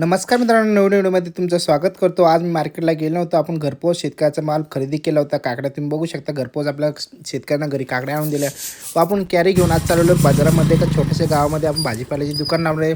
नमस्कार मित्रांनो नवीन व्हिडिओमध्ये तुमचं स्वागत करतो. आज मी मार्केटला गेलो होतो आपण घरपोच शेतकऱ्याचा माल खरेदी केला होता काकड्या. तुम्ही बघू शकता घरपोच आपल्या शेतकऱ्यांना घरी काकड्या आणून दिल्या. व आपण कॅरी घेऊन आज चालवलो बाजारामध्ये एका छोट्याशा गावामध्ये आपण भाजीपाल्याची दुकान लावले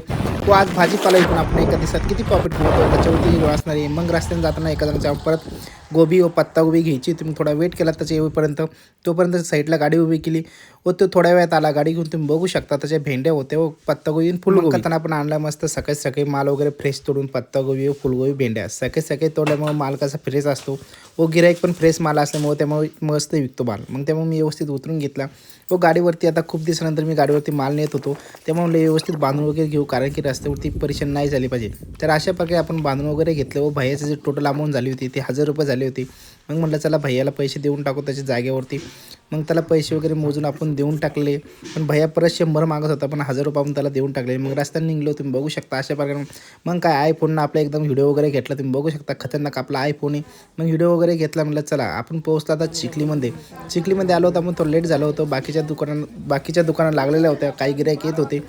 व आज भाजीपाला विकून आपण एका दिवसात किती प्रॉफिट मिळतो? त्याच्यावरती वाचणार आहे मग रस्त्याने जाताना एका जणांच्या परत गोबी व पत्तागोबी घ्यायची. तुम्ही थोडा वेट केला त्याच्या येईपर्यंत. तोपर्यंत साईडला गाडी उभी केली. व तो थोड्या वेळात आला. गाडी घेऊन तुम्ही बघू शकता त्याच्या भेंड्या होत्या व पत्तागोबी फुलगोबी. करताना आपण आणला मस्त सकाळी सकाळी माल वगैरे फ्रेश तोडून पत्तागोबी व फुलगोबी भेंड्या. सकाळी सकाळी तोडल्यामुळे माल कसा फ्रेश असतो व गिराईक पण फ्रेश माल असल्यामुळे त्यामुळे मस्त विकतो माल. मग त्यामुळे मी व्यवस्थित उतरून घेतला. व गाडीवरती आता खूप दिवसानंतर मी गाडीवरती माल नेत होतो. त्यामुळे म्हणलं व्यवस्थित बांधून वगैरे घेऊ कारण की रस्त्यावरती परेशान नाही झाली पाहिजे. तर अशा प्रकारे आपण बांधून वगैरे घेतलं व भैयाचं जे टोटल अमाऊंट झाली होती ती हजार रुपये झाली. होती मग म्हटलं चला भैयाला पैसे देऊन टाकू त्याच्या जागेवरती. मग त्याला पैसे वगैरे मोजून आपण देऊन टाकले. पण भैया परत शंभर मागत होता पण हजार रुपये आपण त्याला देऊन टाकले. मग रस्त्याने निघलो तुम्ही बघू शकता अशा प्रकारे. मग काय आयफोननं आपला एकदम व्हिडिओ वगैरे घेतला तुम्ही बघू शकता खतरनाक आपला आयफोन आहे. मग व्हिडिओ वगैरे घेतला म्हटलं चला आपण पोहोचला आता चिखलीमध्ये. चिखलीमध्ये आलो होतो आपण थोडं लेट झालो होतो. बाकीच्या दुकानां बाकीच्या दुकानात लागलेल्या होत्या काही गिरायक येत होते.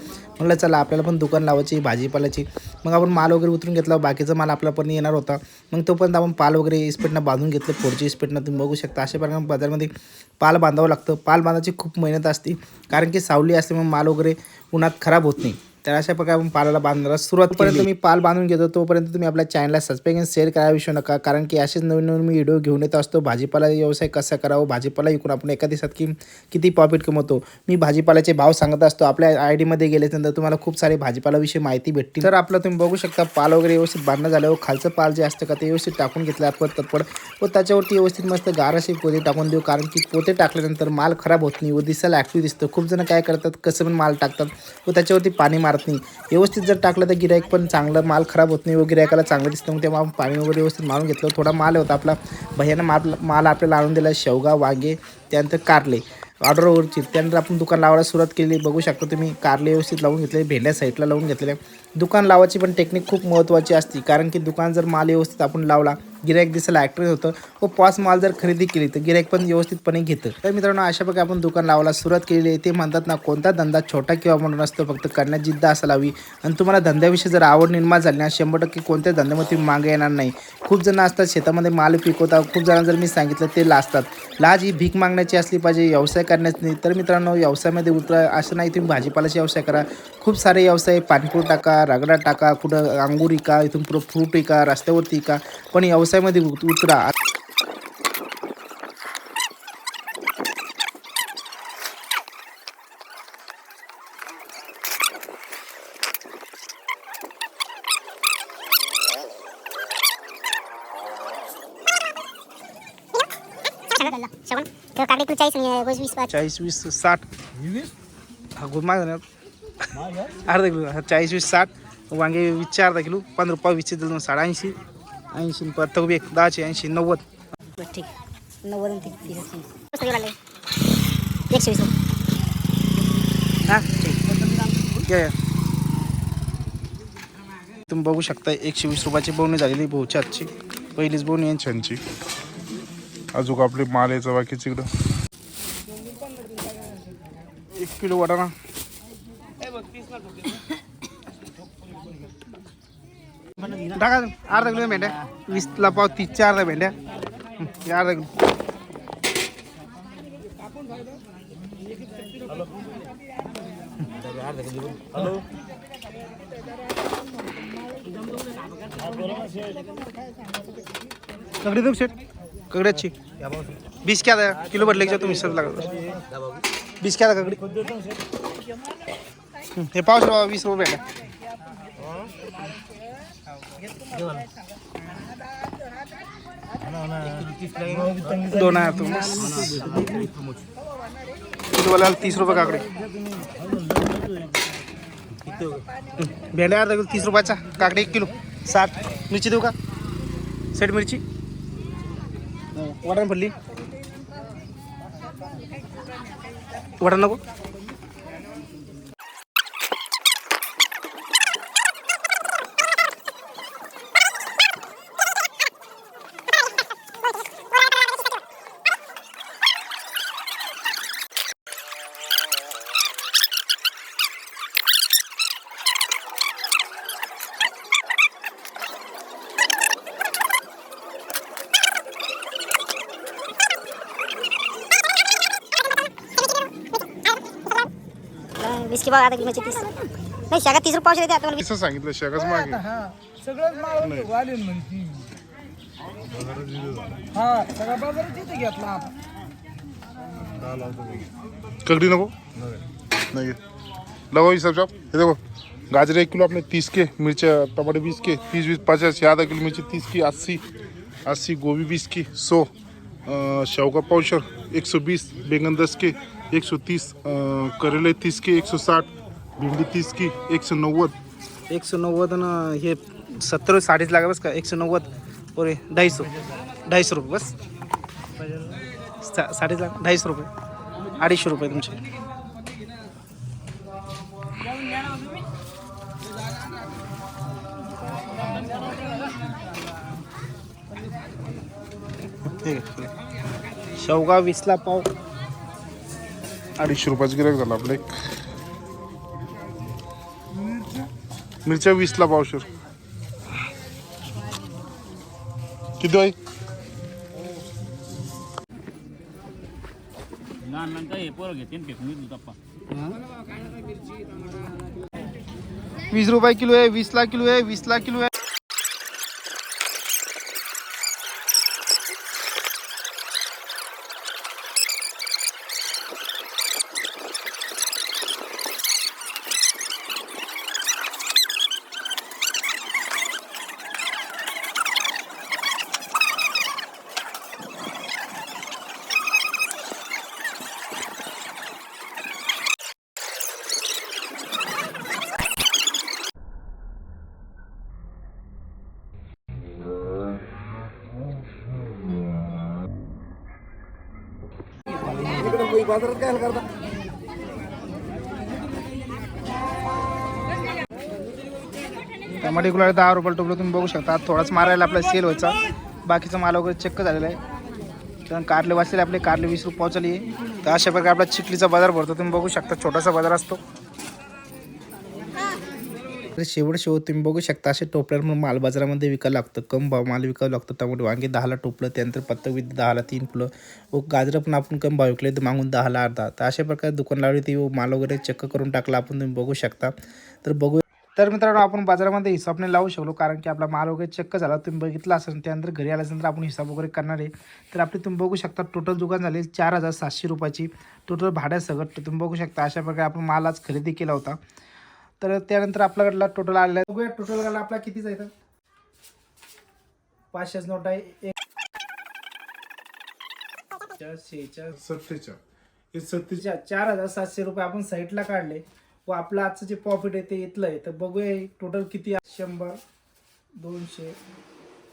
म्हटलं चला आपल्याला पण दुकान लावायची भाजीपाल्याची. मग आपण माल वगैरे उतरून घेतला बाकीचा माल आपला पण येणार होता. मग तोपर्यंत आपण पाल वगैरे इस्पेटनं बांधून घेतलं पुढची स्पीडनं तुम्ही बघू शकता. अशा प्रकारे बाजारमध्ये पाल बांधावं लागतं. पाल बांधायची खूप मेहनत असते. कारण की सावली असल्यामुळे माल वगैरे उन्हात खराब होत नाही. तर अशा प्रकारे आपण पालाला बांधण्याला सुरुवातपर्यंत मी पाल बांधून घेतो तोपर्यंत तुम्ही आपल्या चॅनलला सबस्क्राईब आणि शेअर करायला विषय नका. कारण की असेच नवीन नवीन मी व्हिडिओ घेऊन येत असतो. भाजीपाला व्यवसाय कसा करावा? भाजीपाला विकून आपण एका दिवसात की किती प्रॉफिट कमवतो? मी भाजीपाल्याचे भाव सांगत असतो. आपल्या आय डीमध्ये गेल्यानंतर तुम्हाला खूप सारे भाजीपालाविषयी माहिती भेटते तर आपलं तुम्ही बघू शकता पाल वगैरे व्यवस्थित बांधणं झालं. व खालचं पाल जे असतं का ते व्यवस्थित टाकून घेतलं आपण तत्पड व त्याच्यावरती व्यवस्थित मस्त गार असे पोते टाकून देऊ. कारण की पोते टाकल्यानंतर माल खराब होत नाही व दिसायला ॲक्टिव्ह दिसतं. खूप जण काय करतात कसं पण माल टाकतात व त्याच्यावरती पाणी मारत नाही. व्यवस्थित जर टाकलं तर गिरायक पण चांगलं माल खराब होत नाही व गिरायकाला चांगलं दिसतं. मग तेव्हा पाणी वगैरे व्यवस्थित मारून घेतलं. थोडा माल होता आपला. भैयानं माल माल आपल्याला आणून दिला. शेवगा वांगे त्यानंतर कारले. ऑर्डरवरची त्यानंतर आपण दुकान लावायला सुरुवात केली. बघू शकता तुम्ही कारले व्यवस्थित लावून घेतले. भेंड्या साईडला लावून घेतलेल्या. दुकान लावायची पण टेक्निक खूप महत्त्वाची असते. कारण की दुकान जर माल व्यवस्थित आपण लावला गिरायक दिसायला ॲक्ट्रेस होतं. हो, व पॉस माल जर खरेदी केली तर गिरायक पण व्यवस्थितपणे घेतं. तर मित्रांनो अशा प्रकारे आपण दुकान लावायला सुरुवात केलेली आहे. ते म्हणतात ना कोणता धंदा छोटा किंवा मोठा नसतो फक्त करण्यात जिद्द असायला हवी आणि तुम्हाला धंद्याविषयी जर आवड निर्माण झाली ना शंभर टक्के कोणत्या धंद्यामध्ये तुम्ही मागे येणार नाही. खूप जण असतात शेतामध्ये माल पिकवतात. खूप जणांना जर मी सांगितलं ते लाजतात. लाज ही भीक मागण्याची असली पाहिजे व्यवसाय करण्याची नाही. तर मित्रांनो व्यवसायामध्ये उतरा असं नाही तुम्ही भाजीपाल्याचा व्यवसाय करा. खूप सारे व्यवसाय पाणीपूर टाका रगडा टाका कुठं अंगूर विका इथून पुढं फ्रूट विका रस्त्यावरती विका पण व्यवसायामध्ये उत- उतरा श्रवण तर काढले तू चाळीस आणि वीस वीस पाच चाळीस वीस साठ हा गुड माग अर्धा किलो हा चाळीस वीस साठ वांगे वीसचे अर्धा किलो पंधरा पाव वीसचे दोन साठ ऐंशी ऐंशी परत एक दहाचे ऐंशी नव्वद. ठीक नव्वद एकशे वीस. हा? ठीक या. तुम्ही बघू शकता एकशे वीस रुपयाची बोवणी झालेली भाऊची आजची पहिलीच बोवणी यांची यांची अजून आपले माल यायचं बाकीच इकडं. एक किलो वाटाणा टाका अर्धा किलो भेंड्या. वीसला पाव तीसच्या अर्धा भेंड्या. अर्धा किलो. कगडी देऊ शेट कगड्याची. बीस क्या द्या किलो भरले का तुम्ही सर लागत बीस. क्या द्या कगडी. हे पावशे वीस रुपये भेटा दोन तीस रुपये काकडे तीस काकडे एक किलो साठ मिरची देऊ का सेट मिरची वाटाण पडली वाटाण नको बिस्की पाव आधा किलोची तीस नाही शाखा तीस रुपये पावशे देते तुम्हाला कसं सांगितलं? शेगाच मागे. सगळंच माल वालीन म्हणती. हा सगळा बाज़ार तिथे घेतला आपण. ककड़ी नको? नहीं. लगाओ ये सब ये देखो गाजर एक किलो अपने तीस के मिर्चा टमाटर बीस के तीस बीस पचास ये आधा किलो मिर्ची तीस की अस्सी अस्सी गोभी बीस की सौ अ, शौका पाउचर एक सौ बीस बैंगन दस के एक सौ तीस करेले तीस के एक सौ साठ भिंडी तीस की एक सौ नव्वद. एक सौ नव्वद ना हे सत्तर साडेच लागेल बस का? एक सौ नव्वद और ढाई सौ ढाई सौ रुपये बस. सा साठीच लाख ढाई सौ रुपये. अडीचशे रुपये तुमचे. ठीक आहे. शेवगा वीसला पाव. अडीचशे रुपयाचं गिरायक झालं आपलं एक. मिरच्या वीसला पावशर किती आहे वीस रुपये किलो आहे वीसला किलो आहे वीसला किलो आहे. टमाटे गुलाळ दहा रुपये टोपलं तुम्ही बघू शकता. थोडाच मारायला आपला सेल व्हायचा. बाकीचं माल वगैरे चक्क झालेला आहे. कारण कारले वाचलेले आपले कारले वीस रुपये पोहोचली तर अशा प्रकारे आपला चिखलीचा बाजार भरतो. तुम्ही बघू शकता छोटासा बाजार असतो. तर शेवट शेवट तुम्ही बघू शकता असे टोपल्यावर माल बाजारामध्ये विकायला लागतं. कम भाव माल विकावं लागतं त्यामुळे वांगे दहाला टोपलं त्यानंतर पत्तकोबी दहाला तीन फुलं व गाजरं पण आपण कम भाव विकले तर मागून दहाला अर्धा. तर अशा प्रकारे दुकान लावली ती माल वगैरे चक्क करून टाकला आपण तुम्ही बघू शकता. तर बघू तर मित्रांनो आपण बाजारामध्ये हिसाबने लावू शकलो कारण की आपला माल वगैरे चक्क झाला तुम्ही बघितला असेल त्यानंतर घरी आल्यानंतर आपण हिसाब वगैरे करणार आहे. तर आपली तुम्ही बघू शकता टोटल दुकान झाली चार हजार सातशे रुपयाची. टोटल भाड्यासकट तुम्ही बघू शकता अशा प्रकारे आपण माल आज खरेदी केला होता. तर त्यानंतर आपल्याकडला टोटल आलेला आहे. बघूया टोटल गाला आपला कितीचा येतं पाचशेच नोट आहे. एक चारशे चार सत्तेच्या. हे सत्तेच्या चा- चार हजार सातशे रुपये आपण साईडला काढले. व आपलं आजचं जे प्रॉफिट आहे ते इथलं आहे. तर बघूया टोटल किती आहे. शंभर दोनशे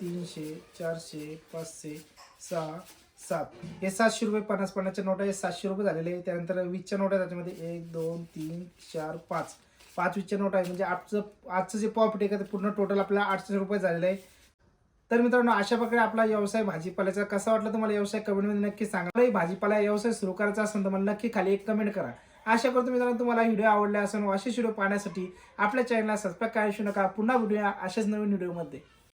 तीनशे चारशे पाचशे सहा सात. हे सातशे रुपये पन्नास पन्नासच्या नोट आहे सातशे रुपये झालेले आहे त्यानंतर वीसच्या नोट आहे त्याच्यामध्ये एक दोन तीन चार पाच. पाचवीचे नोट आहे. म्हणजे आजचं आजचं जे प्रॉफिट आहे का ते पूर्ण टोटल आपल्याला आठशे रुपये झालेलं आहे. तर मित्रांनो अशा प्रकारे आपला व्यवसाय भाजीपाल्याचा कसा वाटला तुम्हाला? व्यवसाय कमेंटमध्ये नक्की सांगा. भाजीपाला व्यवसाय सुरू करायचा असेल तर मला नक्की खाली एक कमेंट करा. आशा करतो मित्रांनो तुम्हाला व्हिडिओ आवडला असेल असेच व्हिडिओ पाहण्यासाठी आपल्या चॅनलला सबस्क्राईब करायला नका. पुन्हा व्हिडिओ अशाच नवीन व्हिडिओमध्ये